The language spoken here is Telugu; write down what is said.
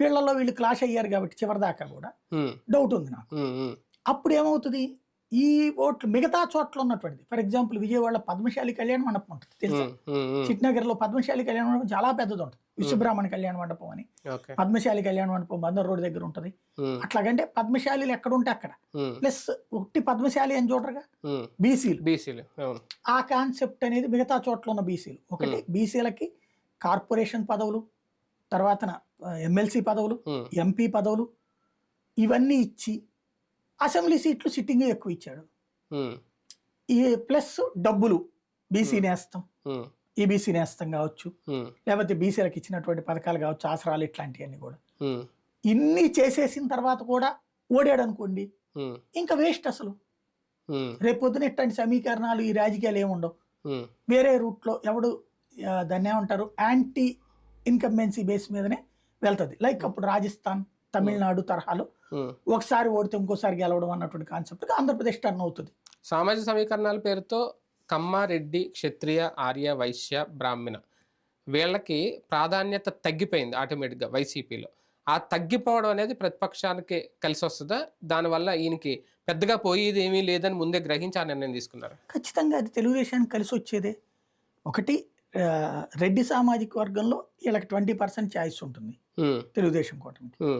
వీళ్ళలో వీళ్ళు క్లాష్ అయ్యారు కాబట్టి చివరిదాకా కూడా ఉమ్, డౌట్ ఉంది నాకు. అప్పుడు ఏమవుతుంది? ఈ ఓట్లు మిగతా చోట్ల ఉన్నటువంటిది. ఫర్ ఎగ్జాంపుల్ విజయవాడ పద్మశాలి కళ్యాణ మండపం ఉంటుంది తెలుసా? ఉమ్, ఉమ్, ఉమ్. చిట్నగర్లో పద్మశాలి కళ్యాణ మండపం చాలా పెద్దది ఉంటుంది. విశ్వబ్రాహ్మణ కళ్యాణ మండపం అని. పద్మశాలి కళ్యాణ మండపం బందర్ రోడ్ దగ్గర ఉంటుంది. అట్లాగంటే పద్మశాలీలు ఎక్కడ ఉంటే అక్కడ. ప్లస్ ఒకటి పద్మశాలి అని చూడరుగా. బీసీలు. బీసీలు ఆ కాన్సెప్ట్ అనేది మిగతా చోట్ల ఉన్న బీసీలు. ఒకటి బీసీలకి కార్పొరేషన్ పదవులు తర్వాత ఎమ్మెల్సీ పదవులు ఎంపీ పదవులు ఇవన్నీ ఇచ్చి అసెంబ్లీ సీట్లు సిట్టింగ్ ఎక్కువ ఇచ్చాడు ఈ ప్లస్ డబ్బులు బీసీ నేస్తం ఈబీసీ నేస్తం కావచ్చు లేకపోతే బీసీలకు ఇచ్చినటువంటి పథకాలు కావచ్చు ఆసరాలు ఇట్లాంటివన్నీ కూడా. ఇన్ని చేసేసిన తర్వాత కూడా ఓడాడు అనుకోండి ఇంకా వేస్ట్ అసలు. ఉమ్, రేపు పొద్దున ఇట్లాంటి సమీకరణాలు ఈ రాజకీయాలు ఏముండవు. వేరే రూట్లో ఎవడు దాన్ని ఏమంటారు యాంటీ ఇన్కంబెన్సీ బేస్ మీదనే వెళ్తుంది. లైక్ అప్పుడు రాజస్థాన్ తమిళనాడు తరహాలో ఉమ్. ఒకసారి ఓడితే ఇంకోసారి గెలవడం అన్నటువంటి కాన్సెప్ట్ ఆంధ్రప్రదేశ్ టర్న్ అవుతుంది. సామాజిక సమీకరణాల పేరుతో కమ్మ రెడ్డి క్షత్రియ ఆర్య వైశ్య బ్రాహ్మణ వీళ్ళకి ప్రాధాన్యత తగ్గిపోయింది ఆటోమేటిక్గా వైసీపీలో. ఆ తగ్గిపోవడం అనేది ప్రతిపక్షానికి కలిసి వస్తుందా? దానివల్ల ఈయనకి పెద్దగా పోయేది ఏమీ లేదని ముందే గ్రహించి ఆ నిర్ణయం తీసుకున్నారు? ఖచ్చితంగా అది తెలుగుదేశానికి కలిసి వచ్చేదే. ఒకటి రెడ్డి సామాజిక వర్గంలో వీళ్ళకి ట్వంటీ పర్సెంట్ ఛాయిస్ ఉంటుంది తెలుగుదేశం కూటమికి.